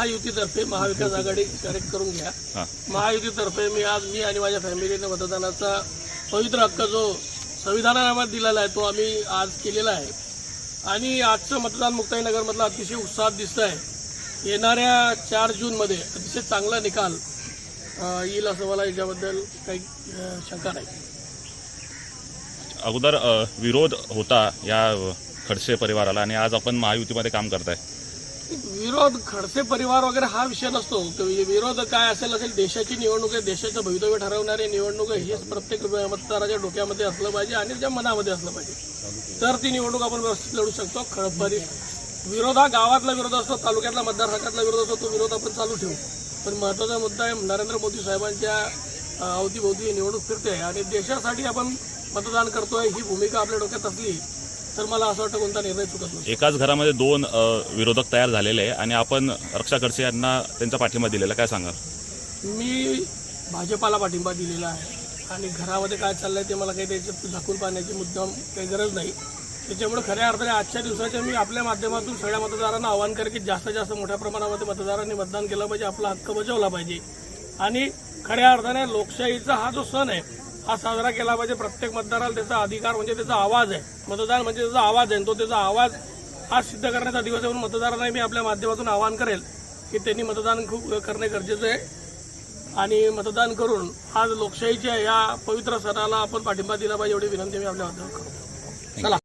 महायुतीतर्फे महाविकास आघाडी correct करून घ्या. महायुतीतर्फे मी आज मी आणि माझ्या फॅमिलीने मतदानाचा पवित्र हक्क जो संविधानानामात दिलेला आहे तो आम्ही आज केलेला आहे. आणि आजचं मतदान मुक्ताईनगरमधलं अतिशय उत्साहात दिसतं आहे येणाऱ्या चार जूनमध्ये अतिशय चांगला निकाल येईल असं मला याच्याबद्दल काही शंका नाही. अगोदर विरोध होता या खडसे परिवाराला आणि आज आपण महायुतीमध्ये काम करताय. विरोध खडसे परिवार वगैरे हा विषय नसतो. म्हणजे विरोध काय असेल असेल देशाची निवडणूक आहे देशाचं भवितव्य ठरवणारी निवडणूक आहे हेच प्रत्येक मतदाराच्या डोक्यामध्ये असलं पाहिजे आणि त्या मनामध्ये असलं पाहिजे. तर ती निवडणूक आपण व्यवस्थित लढू शकतो. खडपरी विरोध हा गावातला विरोध असतो तालुक्यातला मतदारसंघातला विरोध असतो तो विरोध आपण चालू ठेवू. पण महत्त्वाचा मुद्दा आहे नरेंद्र मोदी साहेबांच्या अवतीभोवती निवडणूक फिरते आणि देशासाठी आपण मतदान करतोय ही भूमिका आपल्या डोक्यात असली तर मला असं वाटतं कोणता निर्णय चुकत नाही एकाच घरामध्ये दोन अ, विरोधक तयार झालेले आहे आणि आपण रक्षा खडसे यांना त्यांचा पाठिंबा दिलेला काय सांगाल? मी भाजपाला पाठिंबा दिलेला आहे. आणि घरामध्ये काय चाललंय ते मला काही त्याच्यात झाकून पाहण्याची मुद्दाम काही गरज नाही. त्याच्यामुळे खऱ्या अर्थाने आजच्या दिवसाच्या मी आपल्या माध्यमातून सगळ्या मतदारांना आवाहन करेन की जास्तीत जास्त मोठ्या प्रमाणामध्ये मतदारांनी मतदान केलं पाहिजे. आपला हक्क बजावला पाहिजे. आणि खऱ्या अर्थाने लोकशाहीचा हा जो सण आहे हा साजरा केला पाहिजे. प्रत्येक मतदाराला त्याचा अधिकार म्हणजे त्याचा आवाज आहे. मतदान म्हणजे त्याचा आवाज आहे. आणि तो त्याचा आवाज हा सिद्ध करण्याचा दिवस आहे म्हणून मतदारांनाही मी आपल्या माध्यमातून आवाहन करेल की त्यांनी मतदान खूप करणे गरजेचं आहे. आणि मतदान करून आज लोकशाहीच्या या पवित्र सणाला आपण पाठिंबा दिला पाहिजे एवढी विनंती मी आपल्या माध्यमात करतो. चला.